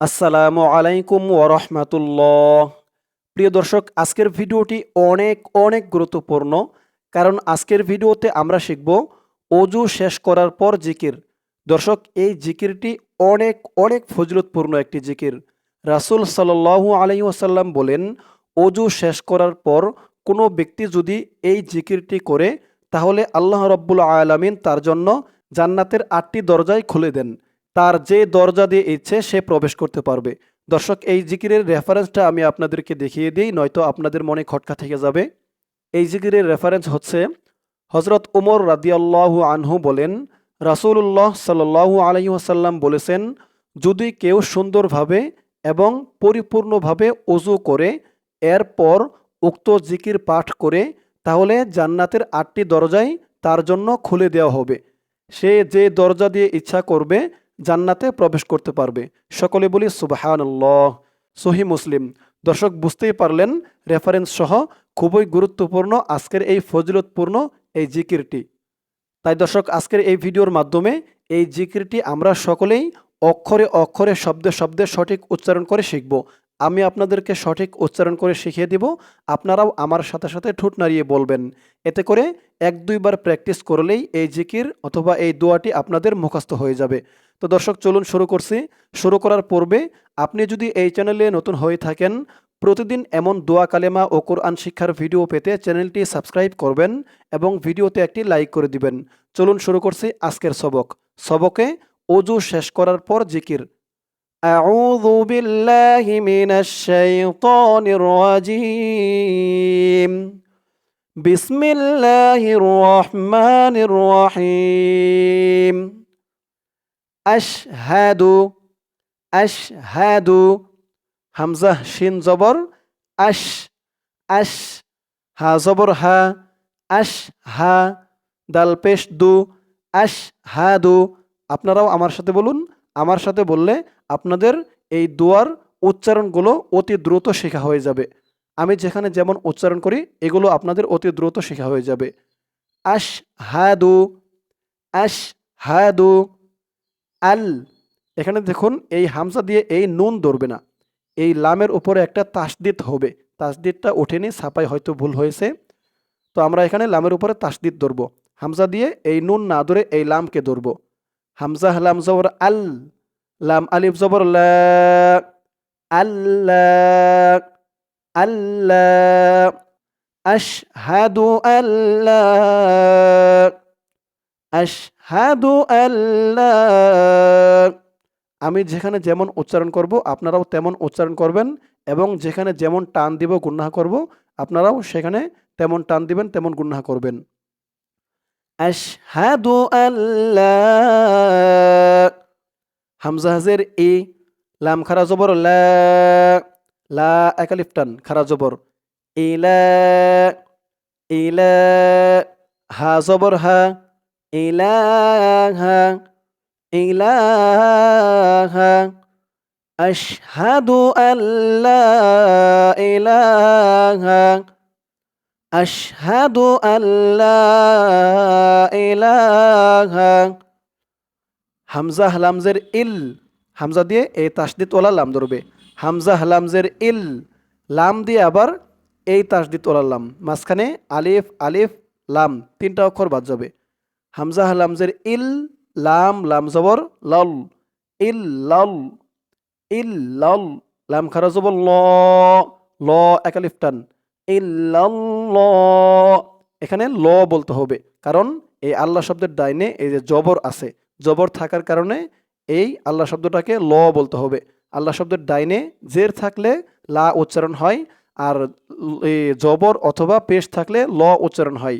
আসসালামু আলাইকুম ওরহমাতুল্লাহ প্রিয় দর্শক, আজকের ভিডিওটি অনেক অনেক গুরুত্বপূর্ণ। কারণ আজকের ভিডিওতে আমরা শিখব অজু শেষ করার পর জিকির। দর্শক, এই জিকিরটি অনেক অনেক ফজিলতপূর্ণ একটি জিকির। রাসূল সাল্লাল্লাহু আলাইহি ওয়াসাল্লাম বলেন, অজু শেষ করার পর কোনো ব্যক্তি যদি এই জিকিরটি করে, তাহলে আল্লাহ রব্বুল আলামিন তার জন্য জান্নাতের আটটি দরজায় খুলে দেন। তার যে দরজা দিয়ে ইচ্ছে, সে প্রবেশ করতে পারবে। দর্শক, এই জিকিরের রেফারেন্সটা আমি আপনাদেরকে দেখিয়ে দিই, নয়তো আপনাদের মনে খটকা থেকে যাবে। এই জিকিরের রেফারেন্স হচ্ছে হজরত উমর রাদিয়াল্লাহু আনহু বলেন, রাসূলুল্লাহ সাল্লাল্লাহু আলাইহি ওয়াসাল্লাম বলেছেন, যদি কেউ সুন্দরভাবে এবং পরিপূর্ণভাবে অজু করে, এরপর উক্ত জিকির পাঠ করে, তাহলে জান্নাতের আটটি দরজাই তার জন্য খুলে দেওয়া হবে। সে যে দরজা দিয়ে ইচ্ছা করবে জান্নাতে প্রবেশ করতে পারবে। সকলে বলি সুবাহান্লাহ সহি মুসলিম। দর্শক, বুঝতেই পারলেন রেফারেন্স সহ খুবই গুরুত্বপূর্ণ আজকের এই ফজিলতপূর্ণ এই জিকিরটি। তাই দর্শক, আজকের এই ভিডিওর মাধ্যমে এই জিকিরটি আমরা সকলেই অক্ষরে অক্ষরে, শব্দে শব্দে সঠিক উচ্চারণ করে শিখব। আমি আপনাদেরকে সঠিক উচ্চারণ করে শিখিয়ে দিব। আপনারাও আমার সাথে সাথে ঠোঁট নাড়িয়ে বলবেন। এতে করে এক দুইবার প্র্যাকটিস করলেই এই জিকির অথবা এই দোয়াটি আপনাদের মুখস্থ হয়ে যাবে। তো দর্শক চলুন শুরু করছি শুরু করার পূর্বে আপনি যদি এই চ্যানেলে নতুন হয়ে থাকেন প্রতিদিন এমন দোয়া কালেমা ও কোরআন শিক্ষার ভিডিও পেতে চ্যানেলটি সাবস্ক্রাইব করবেন এবং ভিডিওতে একটি লাইক করে দিবেন চলুন শুরু করছি আজকের সবক সবকে অজু শেষ করার পর জিকির أعوذ بالله من الشيطان الرجيم بسم الله الرحمن الرحيم আশহাদু আশহাদু হামজা শিন জবর, আশ আশ, হা জবর, হা, আশ, হা, দাল পেশ, দু, আশ, হা, দু। আপনারাও আমার সাথে বলুন, আমার সাথে বললে আপনাদের এই দুয়ার উচ্চারণগুলো অতি দ্রুত শেখা হয়ে যাবে। আমি যেখানে যেমন উচ্চারণ করি, এগুলো আপনাদের অতি দ্রুত শেখা হয়ে যাবে। আশ হাদু আশ হাদু আল, এখানে দেখুন এই হামজা দিয়ে এই নুন ধরবে না। এই লামের উপরে একটা তাসদিদ হবে। তাসদিদটা ওঠেনি ছাপাই হয়তো ভুল হয়েছে। তো আমরা এখানে লামের উপরে তাসদিদ ধরবো। হামজা দিয়ে এই নুন না ধরে এই লামকে ধরবো। হামজা, লাম জবর আল, লাম আলিফ জবর আল্লাহ আল্লাহ আল্লাহ আশহাদু আল্লাহ আমি যেখানে যেমন উচ্চারণ করব, আপনারাও তেমন উচ্চারণ করবেন এবং যেখানে যেমন টান দিব গুন্নাহ করব, আপনারাও সেখানে তেমন টান দিবেন, তেমন গুন্নাহ করবেন। আশহাদু আল্লাহ হামজা হাজের ই লাম খারা জবর, লা লা টান খারা জবর। ইলা ইলা হা জবর, হা ইলাহা ইলাহা আশহাদু আল্লা ইলাহা আশহাদু আল্লা ইলাহা হামজা হালামজের ইল হামজা দিয়ে এই তাসদিদ ওলা লাম ধরবে। হামজা হালামজের ইল লাম দিয়ে আবার এই তাসদিদ ওলা লাম। মাঝখানে আলিফ আলিফ, লাম তিনটা অক্ষর বাদ যাবে। হামজা হালামজের ইল, লাম লাম জবর, লল, ইল লল ইল, লল, লাম খারা জবর, ল ল একালিফ টান ল। এখানে ল বলতে হবে, কারণ এই আল্লাহ শব্দের ডাইনে এই যে জবর আছে, জবর থাকার কারণে এই আল্লাহ শব্দটাকে ল বলতে হবে। আল্লাহ শব্দের ডাইনে জের থাকলে লা উচ্চারণ হয়, আর জবর অথবা পেশ থাকলে ল উচ্চারণ হয়।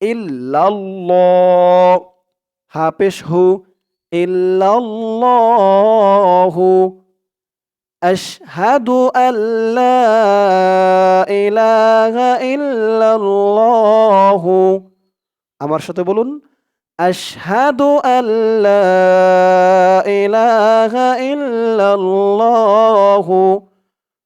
ইল্লাল্লাহ। হা পেশ হু, ইল্লাল্লাহু। আশহাদু আল্লা ইলাহা ইল্লাল্লাহু। আমার সাথে বলুন, আশহাদু আল্লা ইলাহা ইল্লাল্লাহু।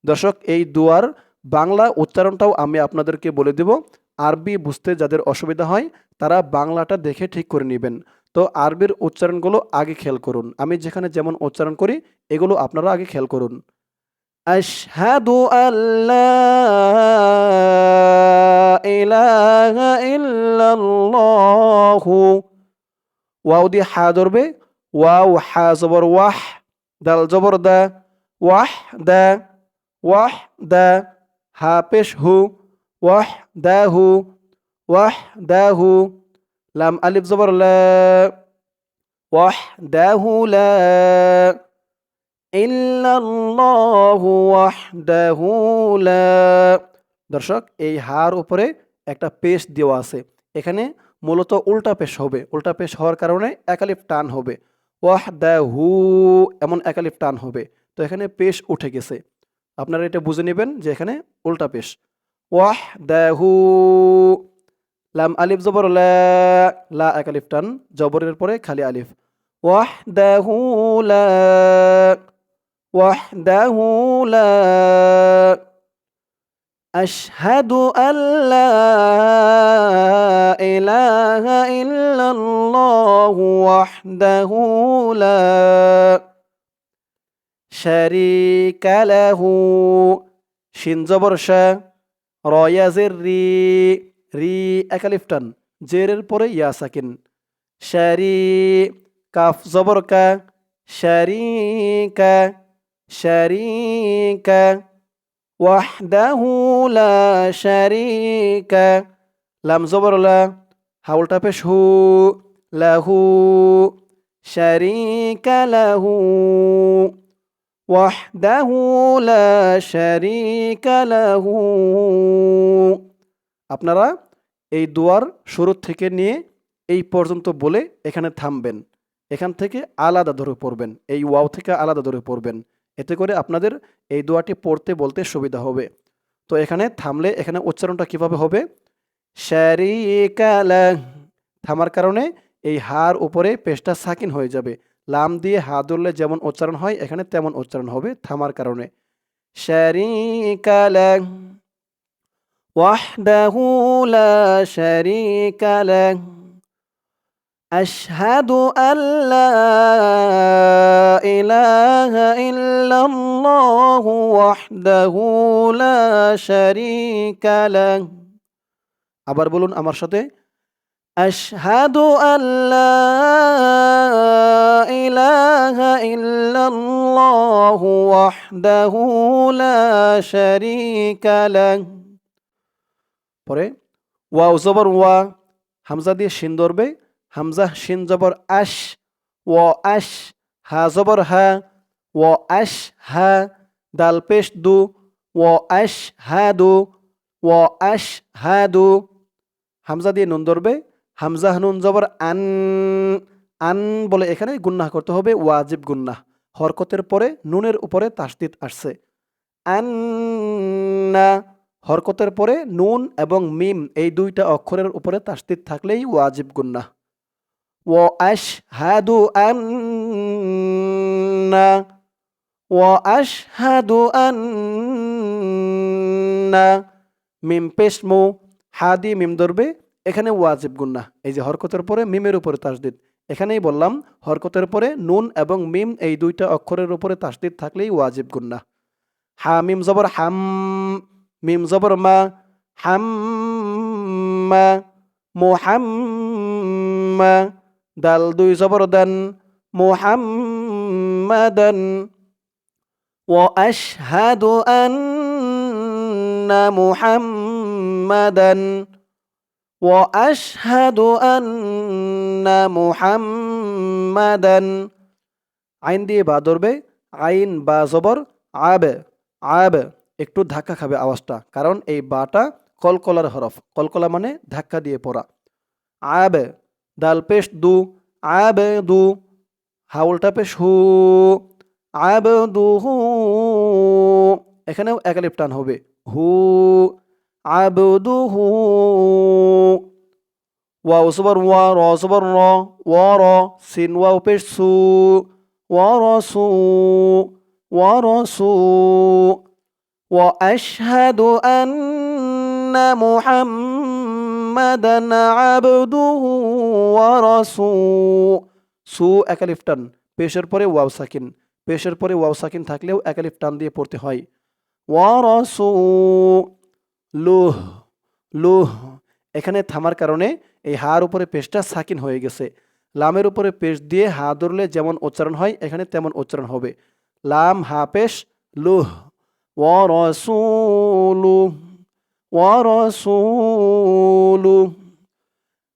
দর্শক, এই দুয়ার বাংলা উচ্চারণটাও আমি আপনাদেরকে বলে দেব। আরবি বুঝতে যাদের অসুবিধা হয়, তারা বাংলাটা দেখে ঠিক করে নেবেন। তো আরবির উচ্চারণগুলো আগে খেয়াল করুন। আমি যেখানে যেমন উচ্চারণ করি, এগুলো আপনারা আগে খেয়াল করুন। আশহাদু আল্লাহ ইলাহা ইল্লাল্লাহু। ওয়াও দিয়ে হা ধরবে। ওয়াও, হা জবর, ওয়াহ, দাল জবর দা, ওয়াহ দা ওয়াহ দা, হা পেশ হু। ওয়াহ দা হু ওয়াহ দা হু লাম আলিফ জবর ওয়াহ দা হু লা ইল্লাল্লাহু ওয়াহদাহু দর্শক, এই হার উপরে একটা পেশ দেওয়া আছে। এখানে মূলত উল্টা পেশ হবে। উল্টা পেশ হওয়ার কারণে একালিফ টান হবে। ওয়াহদাহু এমন একালিফ টান হবে। তো এখানে পেশ উঠে গেছে। আপনারা এটা বুঝে নেবেন যে এখানে উল্টা পেশ। ওয়াহদাহ লাম আলিফ জবর লা এক আলিফ টান জবরের পরে খালি আলিফ وحده لا وحده لا أشهد أن لا إله إلا الله وحده لا شريك له شين زبرشة রয়াজের রি রি একালিফটান জেরের পরে ইয়া সাকিন শারি কাফ জবর কা শারিকা شريكا وحده لا شريك লাম জবর লা হাউলটা পেশ হু লাহু শারিকা লাহু ওয়াহদাহু লা শারিকা লাহু। আপনারা এই দুয়ার শুরু থেকে নিয়ে এই পর্যন্ত বলে এখানে থামবেন। এখান থেকে আলাদা ধরে পড়বেন। এই ওয়াও থেকে আলাদা ধরে পড়বেন। এতে করে আপনাদের এই দোয়াটি পড়তে বলতে সুবিধা হবে। তো এখানে থামলে এখানে উচ্চারণটা কীভাবে হবে? শ্যারিকালা থামার কারণে এই হার উপরে পেশটা সাকিন হয়ে যাবে। লাম দিয়ে হা ধরলে যেমন উচ্চারণ হয়, এখানে তেমন উচ্চারণ হবে। থামার কারণে। أشهد أن لا إله إلا الله وحده لا شريك له আবার বলুন আমার সাথে أشهد أن لا إله إلا الله وحده لا شريك له. পরে ওয়া জবর ওয়া, হামজা দিয়ে শিন ধরবে। হামজা, শিন, জবর, আশ, ও আশ, হা, জবর, হা, ও আশ, হা দাল পেশ, দু, ও আশ, হা, দু, ও আশ, হা, দু। হামজা দিয়ে নুন ধরবে। হামজা হানুন জবর আন আন বলে এখানে গুন্না করতে হবে, ওয়াজিব গুন্নাহ। হরকতের পরে নুনের উপরে তাস্তিত আসছে। আন্না, হরকতের পরে নুন এবং মিম এই দুইটা অক্ষরের উপরে তাস্তিত থাকলেই ওয়াজিব গুন্না ও আশ হাদু আন্না ও আশ হাদু আন্না। মিম পেশমু হাদি মিম ধরবে এখানে ওয়াজিব গুন্না এই যে হরকতের পরে মিমের উপরে তাসদিদ এখানেই বললাম হরকতের পরে নুন এবং মিম এই দুইটা অক্ষরের উপরে তাসদিদ থাকলেই ওয়াজিব গুন্না হা মিম জবর হাম মিম জবর মা হাম মা মোহাম্মা দাল দুই জবর দেন মুহাম্মাদান وأشهد أن محمدا وأشهد أن محمدا আইন দিয়ে বা ধরবে আইন বা জবর আবে আবে একটু ধাক্কা খাবে আওয়াজটা কারণ এই বাটা কলকলার হরফ কলকলা মানে ধাক্কা দিয়ে পড়া আবে দাল পেশ দু আবে দু হাউলটা পেশ হু আবে দু হু এখানেও একালিপ টান হবে হু আবে দু হু ওয়াও সবর ওয়া র সবর র ওয়া র সিন ওয়াও পেশ সু ওয়া র সু ওয়া র সু وأشهد أن محمد মুহাম্মাদান আবদুহু ওয়া রাসূ সু একালিফ টান পেশের পরে ওয়াও সাকিন পেশের পরে ওয়াও সাকিন থাকলেও একালিফ টান দিয়ে পড়তে হয় ওয়া রাসূ লুহ লুহ এখানে থামার কারণে এই হার উপরে পেশটা সাকিন হয়ে গেছে লামের উপরে পেশ দিয়ে হা ধরলে যেমন উচ্চারণ হয় এখানে তেমন উচ্চারণ হবে লাম হা পেশ লুহ ওয়ারসুলু ওয়ারসুলু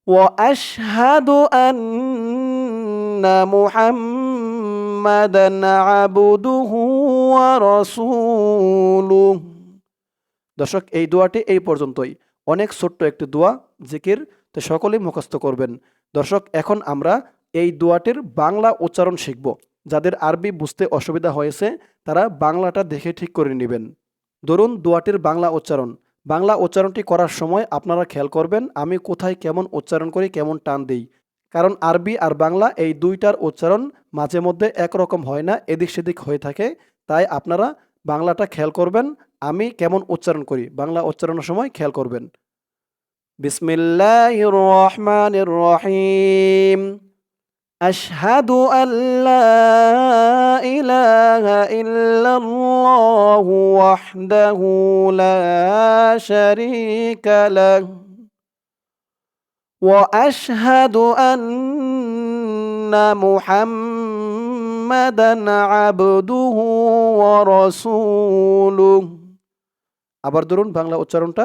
وأشهد أن محمدا عبده ورسوله দর্শক, এই দোয়াটি এই পর্যন্তই। অনেক ছোট্ট একটি দোয়া, জিকির, তো সকলেই মুখস্থ করবেন। দর্শক, এখন আমরা এই দোয়াটির বাংলা উচ্চারণ শিখব। যাদের আরবি বুঝতে অসুবিধা হয়েছে, তারা বাংলাটা দেখে ঠিক করে নেবেন। ধরুন, দোয়াটির বাংলা উচ্চারণ। বাংলা উচ্চারণটি করার সময় আপনারা খেয়াল করবেন, আমি কোথায় কেমন উচ্চারণ করি, কেমন টান দিই। কারণ, আরবি আর বাংলা এই দুইটার উচ্চারণ মাঝে মধ্যে একরকম হয় না, এদিক সেদিক হয়ে থাকে। তাই আপনারা বাংলাটা খেয়াল করবেন আমি কেমন উচ্চারণ করি বাংলা উচ্চারণের সময় খেয়াল করবেন বিসমিল্লাহ রহমান রহিম أشهد أن لا إله إلا الله وحده لا شريك له وأشهد أن محمدا عبده ورسوله আবার ধরুন বাংলা উচ্চারণটা।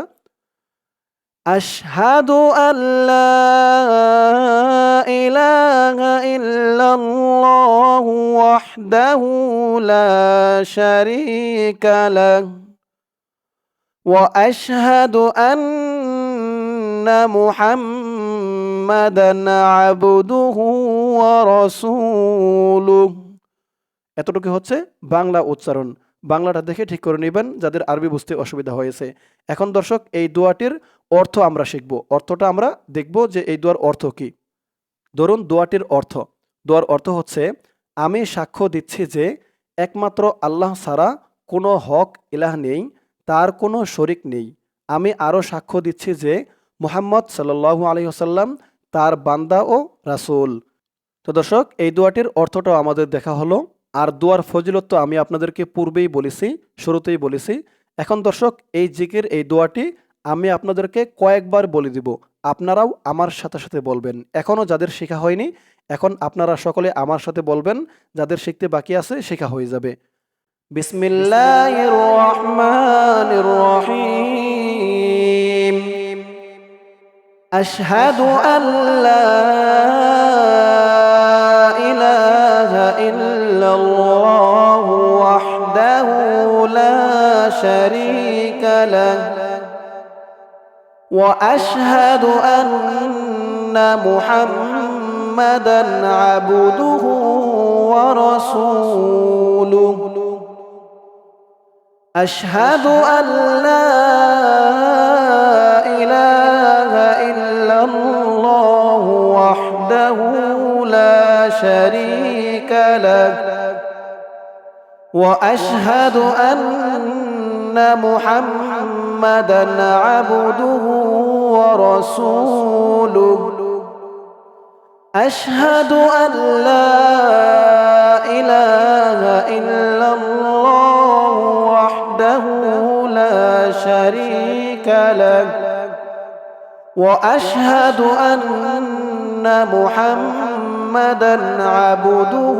আশহাদু আল্লাহ ইলাহা ইল্লাল্লাহু ওয়াহদাহু লা এতটুকু হচ্ছে বাংলা উচ্চারণ। বাংলাটা দেখে ঠিক করে নেবেন, যাদের আরবি বুঝতে অসুবিধা হয়েছে। এখন দর্শক, এই দোয়াটির অর্থ আমরা শিখব। অর্থটা আমরা দেখব যে এই দোয়ার অর্থ কি। ধরুন, দোয়াটির অর্থ। দোয়ার অর্থ হচ্ছে, আমি সাক্ষ্য দিচ্ছি যে একমাত্র আল্লাহ ছাড়া কোনো হক ইলাহ নেই, তার কোনো শরিক নেই। আমি আরও সাক্ষ্য দিচ্ছি যে মুহাম্মদ সাল্লু আলী আসাল্লাম তার বান্দা ও রাসূল। তো দর্শক, এই দোয়াটির অর্থটাও আমাদের দেখা হলো। আর দোয়ার ফজিলত তো আমি আপনাদেরকে পূর্বেই বলেছি, শুরুতেই বলেছি। এখন দর্শক, এই জিকির, এই দোয়াটি আমি আপনাদেরকে কয়েকবার বলে দিব। আপনারাও আমার সাথে সাথে বলবেন। এখনও যাদের শেখা হয়নি, এখন আপনারা সকলে আমার সাথে বলবেন। যাদের শিখতে বাকি আছে, শেখা হয়ে যাবে। বিসমিল্লাহির রহমানির شريك له. وأشهد أن محمدا عبده ورسوله. أشهد أن لا إله إلا الله وحده لا شريك له. وأشهد أن محمدا عبده ورسوله. أشهد أن لا إله إلا الله وحده لا شريك له. وأشهد أن محمدا عبده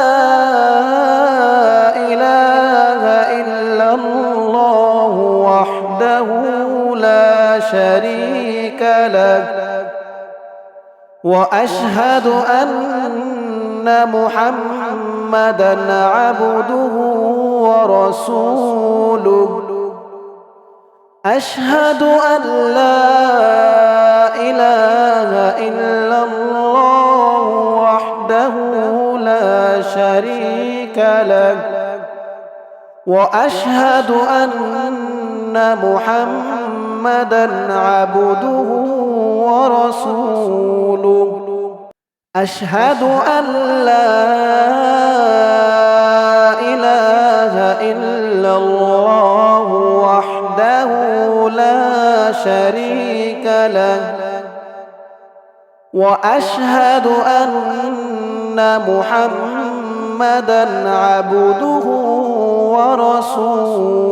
وحده لا شريك له. وأشهد أن محمدا عبده ورسوله. أشهد أن لا إله إلا الله وحده لا شريك له. وأشهد أن محمدا عبده ورسوله. أشهد أن لا إله إلا الله وحده لا شريك له. وأشهد أن محمدا عبده ورسوله.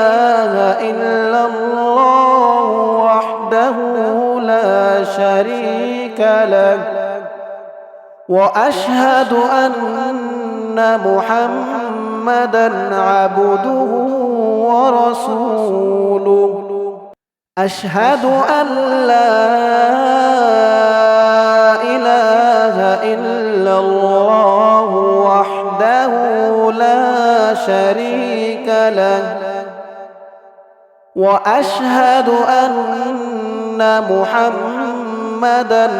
شريك له وأشهد أن محمدا عبده ورسوله. أشهد أن لا إله إلا الله وحده لا شريك له. وأشهد أن محمدا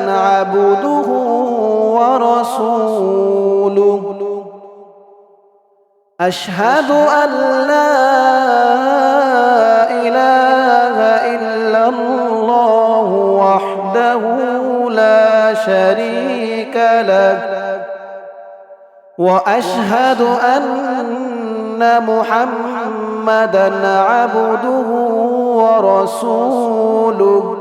عبده ورسوله. أشهد أن لا إله إلا الله وحده لا شريك له. وأشهد أن محمدا عبده ورسوله.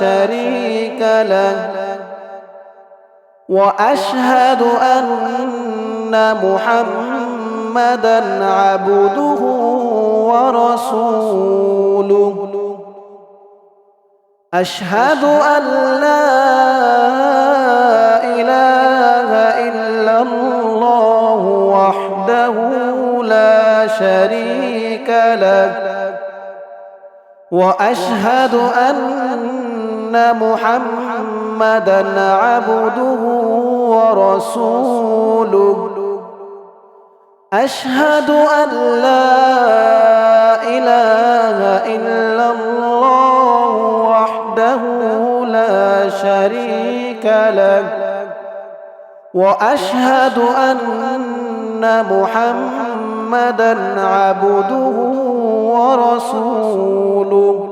شريك له. وأشهد أن محمدا عبده ورسوله. أشهد أن لا إله إلا الله وحده لا شريك له. وأشهد أن أن محمدا عبده ورسوله. أشهد أن لا إله إلا الله وحده لا شريك له. وأشهد أن محمدا عبده ورسوله.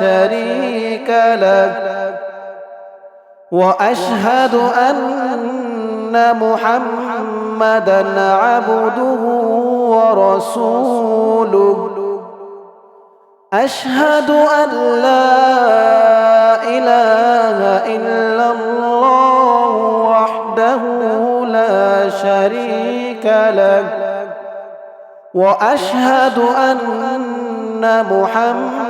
شريك لك. وأشهد أن محمدا عبده ورسوله. أشهد أن لا إله إلا الله وحده لا شريك له وأشهد أن محمدا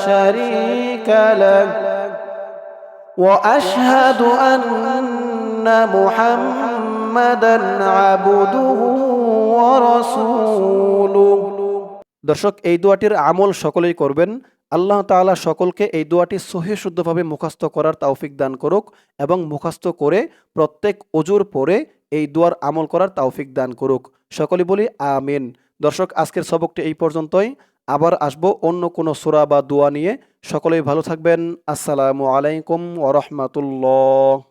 شريك له واشهد ان محمدا عبده ورسوله দর্শক এই দোয়াটির আমল সকলেই করবেন আল্লাহ তাআলা সকলকে এই দোয়াটি সহি শুদ্ধভাবে মুখস্থ করার তৌফিক দান করুক এবং মুখস্থ করে প্রত্যেক অজুর পরে এই দোয়ার আমল করার তৌফিক দান করুক সকলে বলি আমিন দর্শক আজকের সবকটি এই পর্যন্তই আবার আসব অন্য কোনো সুরা বা দোয়া নিয়ে। সকলেই ভালো থাকবেন। আসসালামু আলাইকুম ওরহমাতুল্লাহ রাহমাতুল্লাহ।